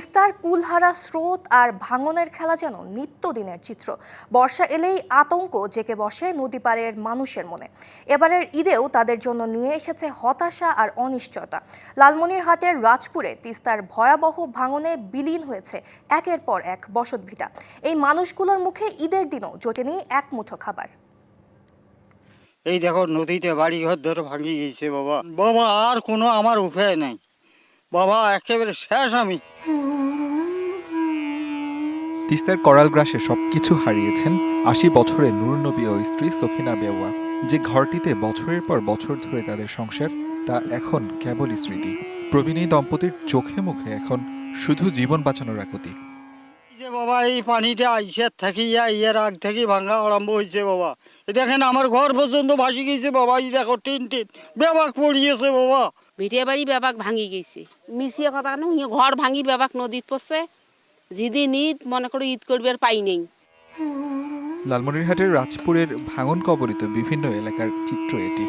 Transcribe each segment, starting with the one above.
তিস্তার কুলহারা স্রোত আর ভাঙনের খেলা যেন নিত্যদিনের চিত্র। বর্ষা এলেই আতঙ্ক জেকে বসে নদী পাড়ের মানুষের মনে। এবারের ঈদেও তাদের জন্য নিয়ে এসেছে হতাশা আর অনিশ্চয়তা। লালমনিরহাটের রাজপুরে তিস্তার ভয়াবহ ভাঙনে বিলীন হয়েছে একের পর এক বসতভিটা। এই মানুষগুলোর মুখে ঈদের দিনও জোটেনি এক মুঠো খাবার। এই দেখো নদীতে বাড়ি ঘর ধরে ভাঙি গেছে বাবা। বাবা আর কোনো আমার উপায় নাই। বাবা একেবারে শেষ আমি। তিস্তার করাল গ্রাসে সবকিছু হারিয়েছেন আশি বছরের নুরনবী ও স্ত্রী সখিনা বেওয়া। যে ঘরটিতে বছরের পর বছর ধরে তাদের সংসার তা এখন কেবলই স্মৃতি। প্রবীণ এই দম্পতির চোখে মুখে এখন শুধু জীবন বাঁচানোর আকুতি। যে বাবা এই পানিটা আইসের থাকি ইয়া ইয়ের আগ থেকে ভাঙা আরম্ভ হয়েছে বাবা। এই দেখেন আমার ঘর পর্যন্ত ভাসি গেছে বাবা এই দেখো টিন টিন বেবাক পড়িয়েছে বাবা। ভিটে বাড়ি বেবাক ভাঙি গেছে। মিশিয়ে কথা নু ইয়ে ঘর ভাঙি বেবাক নদীত পড়ছে। যেদিন ঈদ মনে করো ঈদ করবে আর পাই নেই। লালমনিরহাটের রাজপুরের ভাঙন কবরিত বিভিন্ন এলাকার চিত্র এটি।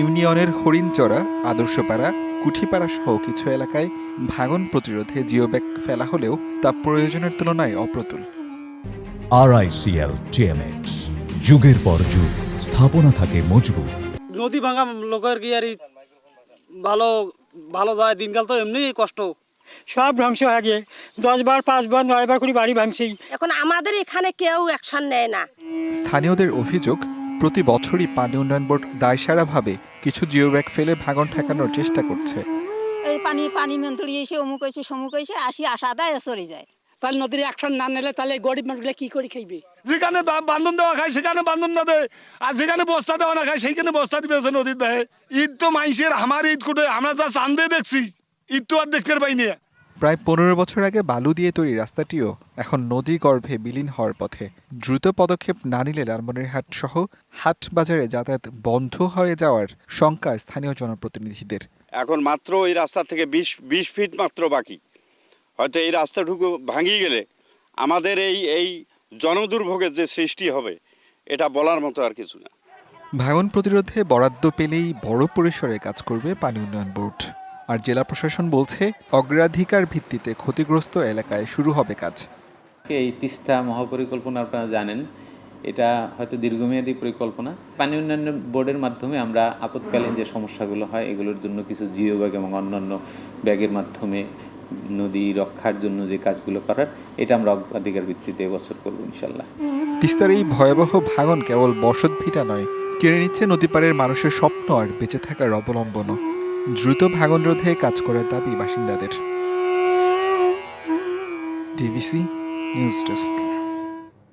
ইউনিয়নের হরিণচড়া আদর্শপাড়া কুঠিপাড়া সহ কিছু এলাকায় ভাঙন প্রতিরোধে জিওব্যাগ ফেলা হলেও তা প্রয়োজনের তুলনায় অপ্রতুল। আরআইসিএল টিএমএক্স যুগের পর যুগ স্থাপনা থাকে মজবুত। নদী ভাঙা লোকের কি আর ভালো ভালো যায়? দিনকাল তো এমনি কষ্ট। সব ধ্বংস হয়ে গিয়ে দশ বার পাঁচ বার নয় বার করে বাড়ি ভাঙছি। এখন আমাদের এখানে কেউ অ্যাকশন নেয় না। স্থানীয়দের অভিযোগ প্রতি বছরই পানি উন্নয়ন বোর্ড দায়সারাভাবে কিছু জিওব্যাগ ফেলে ভাঙন ঠেকানোর চেষ্টা করছে। এই পানি পানি মন্ত্রী এসে অমুক এসে সমুক এসে আসি আশা দেয় চলে যায়। তাহলে নদীর অ্যাকশন না নিলে তাহলে গরিব মানুষগুলো কি করে খাইবে? যেখানে বান্ধন দেওয়া খায় সেখানে বান্ধন না দেয়। আর যেখানে বস্তা দেওয়া না খায় সেইখানে বস্তা দিবে নদীর দেয় ঈদ তো মাইসের আমার ঈদ কুটে আমরা যা চান্দে দেখছি ঈদ তো আর দেখতে পাইনি। প্রায় পনেরো বছর আগে বালু দিয়ে তৈরি রাস্তাটিও এখন নদী গর্ভে বিলীন হওয়ার পথে। দ্রুত পদক্ষেপ না নিলে লালমনিরহাট সহ হাট বাজারে যাতায়াত বন্ধ হয়ে যাওয়ার শঙ্কা স্থানীয় জনপ্রতিনিধিদের। এখন মাত্র এই রাস্তা থেকে বিশ বিশ ফিট মাত্র বাকি। হয়তো এই রাস্তাটুকু ভাঙিয়ে গেলে আমাদের এই এই জনদুর্ভোগের যে সৃষ্টি হবে এটা বলার মতো আর কিছু না। ভাঙন প্রতিরোধে বরাদ্দ পেলেই বড় পরিসরে কাজ করবে পানি উন্নয়ন বোর্ড। আর জেলা প্রশাসন বলছে অগ্রাধিকার ভিত্তিতে ক্ষতিগ্রস্ত এলাকায় শুরু হবে কাজ। এই তিস্তা মহাপরিকল্পনা আপনারা জানেন এটা হয়তো দীর্ঘমেয়াদী পরিকল্পনা। পানি উন্নয়ন বোর্ডের মাধ্যমে আমরা আপৎকালীন যে সমস্যাগুলো হয় এগুলোর জন্য কিছু জিও ব্যাগ এবং অন্যান্য ব্যাগের মাধ্যমে নদী রক্ষার জন্য যে কাজগুলো করার এটা আমরা অগ্রাধিকার ভিত্তিতে এবছর করব ইনশাল্লাহ। তিস্তার এই ভয়াবহ ভাঙন কেবল বসত ভিটা নয় কেড়ে নিচ্ছে নদীপাড়ের মানুষের স্বপ্ন আর বেঁচে থাকার অবলম্বনও। দ্রুত ভাঙন রোধে কাজ করার দাবি বাসিন্দাদের। DBC news desk.